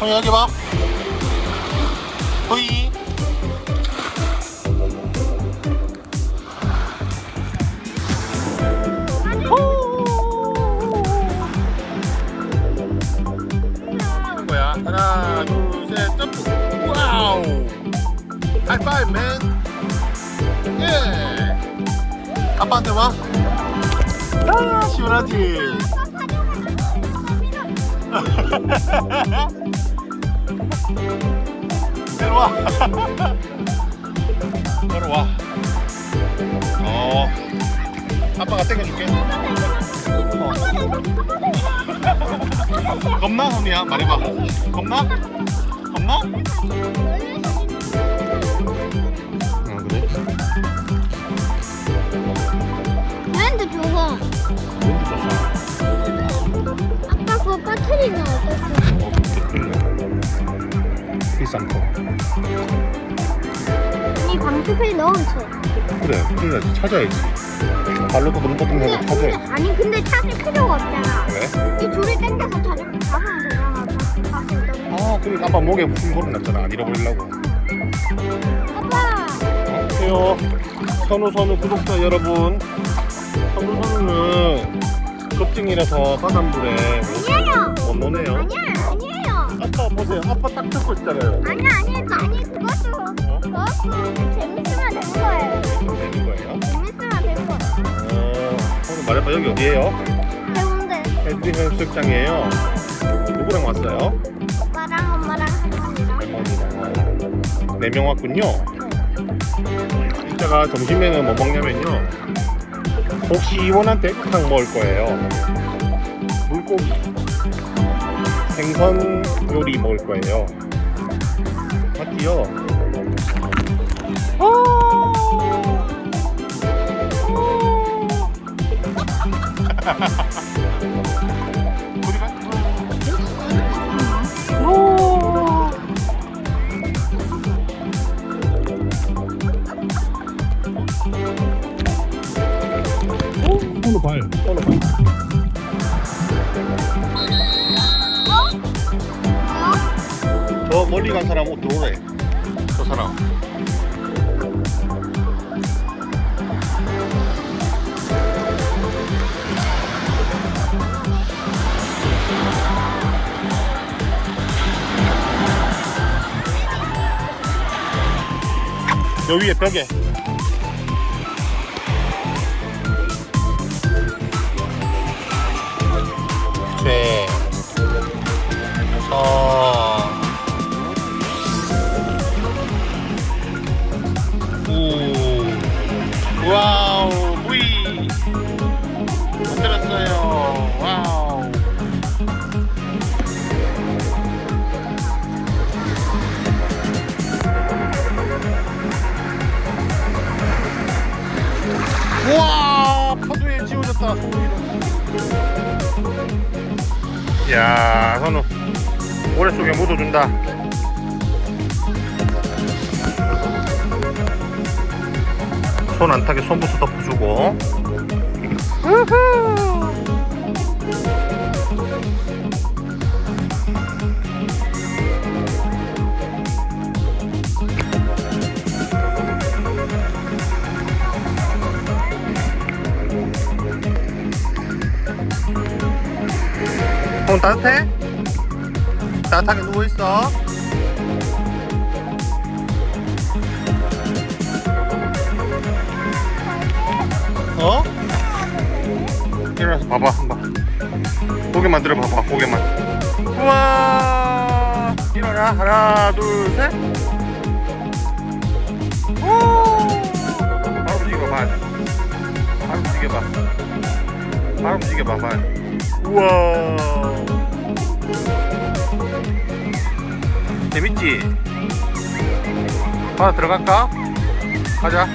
형이 여기 봐. 호이. 거야. 하나, 둘, 셋, 점프. 와우. 하이파이브, 맨. 예. 아빠한테 와. 아, 시원하지? 내려 와. 내려 와. 어. 아빠가 땡겨줄게. 어. 겁나 hom이야 말해봐. 겁나? 겁나? 아 그래? 나한테 줘봐. 아까 그거 빠트리는 어땠어? 어 비싼 거. 이 너무 쳐. 그래 그래 찾아야지. 발로도 넘버등하고 찾아야지. 아니 근데 찾을 필요가 없잖아. 왜? 이 줄을 당겨서 찾으면 되잖아. 다시. 아 그래 아빠 목에 무슨 걸어 놨잖아 안 잃어버리려고. 아빠. 안녕하세요. 선우 선우 구독자 여러분. 선우 선우는 급증이라서 바닷물에 아니에요. 못 노네요. 아니야 아빠 보세요. 아빠 딱 듣고 있잖아요. 아니야 아니 아니 그것도 어? 그것도 재밌으면 되는 거예요. 되는 거예요? 재밌으면 되는 거예요. 어, 선우 말해봐 여기 어디예요? 해운대 헤드리 해수욕장이에요. 누구랑 왔어요? 오빠랑 엄마랑 할머니랑. 할머니랑 네 명 왔군요. 이따가 점심에는 뭐 먹냐면요. 혹시 이원한 대구탕 먹을 거예요. 물고기, 생선 요리 먹을 거예요. 맞지요? 손으로 발, 손으로 발. 멀리 간 사람 옷 들어오래. 저 사람. 여 위에 벽에. 우. 와우. 우이. 만들었어요. 와우. 우와. 파도에 지워졌다. 야, 선우. 모래 속에 묻어준다. 손 안 타게 손부터 덮어주고. 손 따뜻해? 따뜻하게 누워있어. 어? 봐봐 한번. 고개만 들어봐봐 고개만. 우와! 일어나. 하나 둘셋. 바로 움직여봐 바로 움직여봐. 바로 움직여봐 발 우와! 재밌지? 바다 들어갈까? 가자